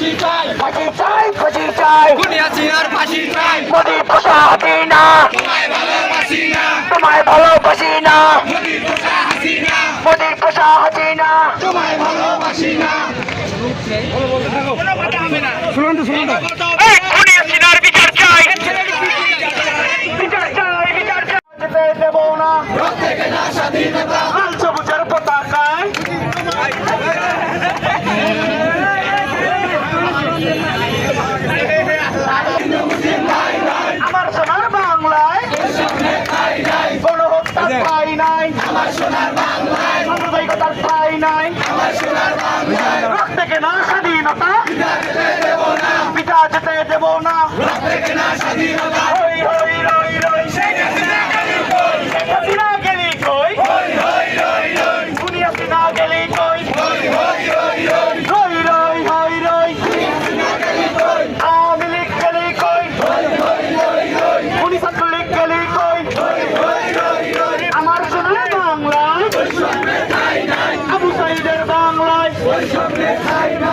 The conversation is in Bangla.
ফাঁসি চাই। ফাঁসি চাই খুনি হাসিনার ফাঁসি চাই। মোদি পোষা হাসিনা। তোমায় ভালোবাসি না তোমায় ভালোবাসি না মোদি পোষা হাসিনা। মোদি পোষা হাসিনা। তোমায় ভালোবাসি না এই খুনি হাসিনার বিচার চাই। বিচার চাই বিচার চাই। যেতে না প্রত্যেকে না স্বাধীনতা। আমার সোনার বাংলায় সাম্প্রদায়িকতার ঠাই নাই। আমার সোনার না স্বাধীনতা পিতা যেতে দেব না। পিতা ওই সব লেখাই না।